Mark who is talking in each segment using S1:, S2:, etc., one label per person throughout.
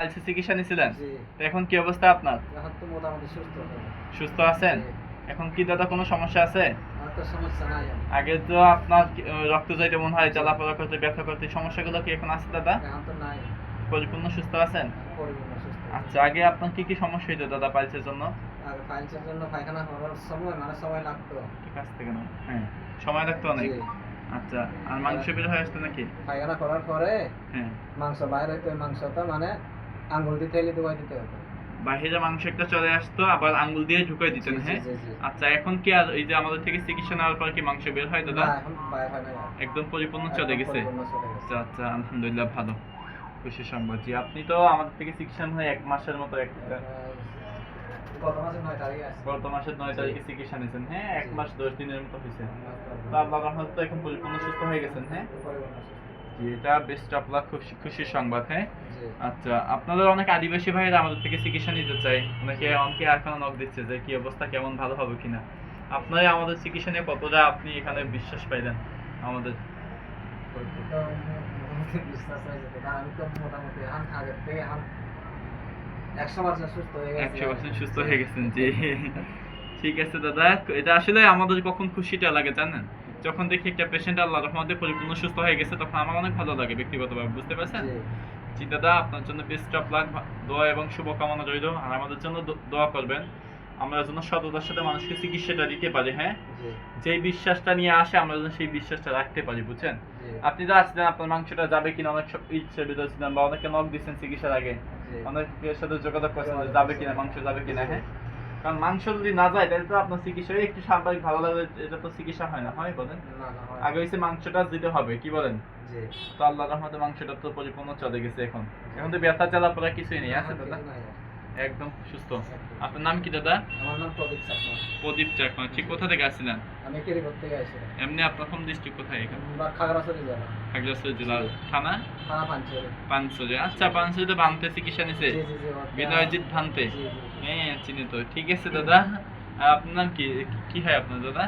S1: আইসি চিকিৎসা তো এখন কি অবস্থা আপনার?
S2: এখন তো মোটামুটি সুস্থ
S1: সুস্থ আছেন? এখন কি দাদা কোনো সমস্যা আছে। আগে তো আপনার রক্ত যাইতে মনে হয় চলাফেরা করতে ব্যথা করতে সমস্যাগুলো কি এখন আছে দাদা? পরিপূর্ণ সুস্থ আছেন? আচ্ছা আগে আপনার কি কি সমস্যা হইতো দাদা পাইলসের জন্য?
S2: পায়খানা করার সময় মানে সময় লাগতো।
S1: কাছ থেকে না হ্যাঁ সময় লাগতো অনেক। আচ্ছা আর মাংস বের হয়ে আসতো নাকি?
S2: পায়খানা করার পরে
S1: হ্যাঁ।
S2: মাংস বাইরে মাংসটা মানে আঙ্গুল দিতে এলে ডুবাই দিতে হতো
S1: বাহিরে মাংস একটা চলে আসতো আবার আঙ্গুল দিয়ে ঢুকাই দিতেন হ্যাঁ। আচ্ছা এখন কি আর এই যে আমাদের থেকে চিকিৎসা নেওয়ার পর কি মাংস বের হয় দাদা। একদম পরিপূর্ণ চলে গেছে। আচ্ছা আচ্ছা আলহামদুলিল্লাহ ভালো। খুশি সংবাদ। জি আপনি তো আমাদের থেকে চিকিৎসা হয় এক মাসের মতো এক
S2: গত মাসের নয় তারিখে
S1: চিকিৎসা নিয়েছেন হ্যাঁ? এক মাস দশ দিনের মতো হয়েছে। তো আল্লাহ তো এখন পরিপূর্ণ সুস্থ হয়ে গেছেন হ্যাঁ। জি এটা বেস্ট আপনার খুশি খুশির সংবাদ হ্যাঁ? আচ্ছা আপনাদের অনেক আদিবাসী ভাইয়েরা আমাদের থেকে চিকিৎসা নিতে অনেকে অনেকে এখনও নক দিচ্ছে যে কি অবস্থা? কেমন? ভালো হবে কিনা? আপনারা আমাদের চিকিৎসা নিয়ে কতটা আপনি এখানে বিশ্বাস পাইলেন আমাদের?
S2: বিশ্বাস হয়েছে না, আমি তো মোটামুটি আগের থেকে একশো পার্সেন্ট সুস্থ হয়ে
S1: একশো পার্সেন্ট সুস্থ হয়ে গেছেন জি। ঠিক আছে দাদা। এটা আসলে আমাদের কখন খুশিটা লাগে জানেন? যখন দেখি একটা পেশেন্ট আল্লাহ রহমতে পরিপূর্ণ সুস্থ হয়ে গেছে তখন আমার অনেক ভালো লাগে ব্যক্তিগতভাবে বুঝতে পারছেন?
S2: জি।
S1: দাদা আপনার জন্য বেস্ট অফ লাক দোয়া এবং শুভকামনা রইল। আর আমাদের জন্য দোয়া করবেন। আমরা যেন সততার সাথে মানুষকে চিকিৎসাটা দিতে পারি হ্যাঁ? যেই বিশ্বাসটা নিয়ে আসে আমরা যেন সেই বিশ্বাসটা রাখতে পারি বুঝছেন? আপনি তো আসছিলেন আপনার মাংসটা যাবে কিনা অনেক সব ইচ্ছে ভিতরে ছিলেন বা অনেকে নক দিচ্ছেন চিকিৎসার আগে। অনেকের সাথে যোগাযোগ করছেন যাবে কিনা মাংস যাবে কিনা হ্যাঁ? কারণ মাংস যদি না যায় তাহলে তো আপনার চিকিৎসা একটু স্বাভাবিক ভালো লাগবে এটা তো চিকিৎসা হয় না হয় বলেন। আগে হচ্ছে মাংসটা দিতে হবে কি বলেন? তো আল্লাহ রহমতে মাংসটা তো পরিপূর্ণ চলে গেছে এখন। এখন তো ব্যথা চলাফেরা কিছুই নেই আছে দাদা। একদম সুস্থ। আপনার নাম কি দাদা?
S2: আমার নাম প্রদীপ চাকমা।
S1: প্রদীপ চাকমা। ঠিক কোথা থেকে আসছিলেন?
S2: আমি কেরিগর থেকে আসছিলাম।
S1: এমনি আপনার হোম ডিস্ট্রিক্ট কোথায় এখানে?
S2: খাগড়াছড়ি জেলা।
S1: খাগড়াছড়ি জেলার থানা?
S2: থানা পাঞ্চেরি
S1: পানসরে আচ্ছা পানসরে ভান্তে চিকিৎসা নিছে? বিনয়জিৎ ভান্তে। হ্যাঁ চিনি তো। ঠিক আছে দাদা। আর আপনার কি কি হয় আপনার দাদা?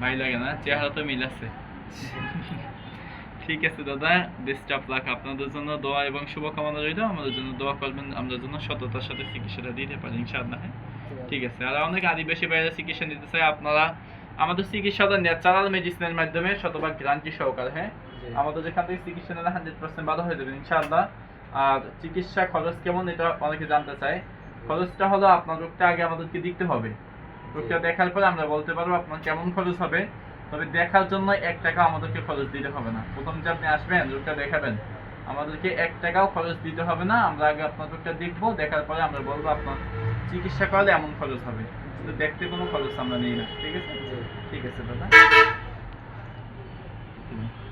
S1: ভাই লাগে না? চেহারা তো মিল আছে। ঠিক আছে দাদা। বেস্ট অফ লাক আপনাদের জন্য দোয়া এবং শুভকামনা রইল। আমাদের জন্য দোয়া করবেন। আমরা যেন সততার সাথে চিকিৎসাটা দিতে পারি ইনশাআল্লাহ হ্যাঁ? ঠিক আছে। আর অনেক আদিবাসী বাইরে চিকিৎসা নিতে চাই আপনারা আমাদের চিকিৎসাটা ন্যাচারাল মেডিসিনের মাধ্যমে শতভাগ গ্যারান্টি সহকারে হ্যাঁ? আমাদের যেখান থেকে চিকিৎসা নিলে হান্ড্রেড পার্সেন্ট ভালো হয়ে যাবে ইনশাআল্লাহ। আর চিকিৎসা খরচ কেমন এটা অনেকে জানতে চায়। খরচটা হলো আপনার রোগটা আগে আমাদেরকে দেখতে হবে। রোগটা দেখার পরে আমরা বলতে পারব আপনার কেমন খরচ হবে। তবে দেখার জন্য এক টাকা আমাদেরকে খরচ দিতে হবে না। প্রথম যে আপনি আসবেন রোগটা দেখাবেন। আমাদেরকে এক টাকাও খরচ দিতে হবে না। আমরা আগে আপনার রোগটা দেখব দেখার পরে আমরা বলব আপনার চিকিৎসা করালে এমন খরচ হবে। দেখতে কোনো খরচ আমরা নিই না। ঠিক আছে? ঠিক আছে দাদা।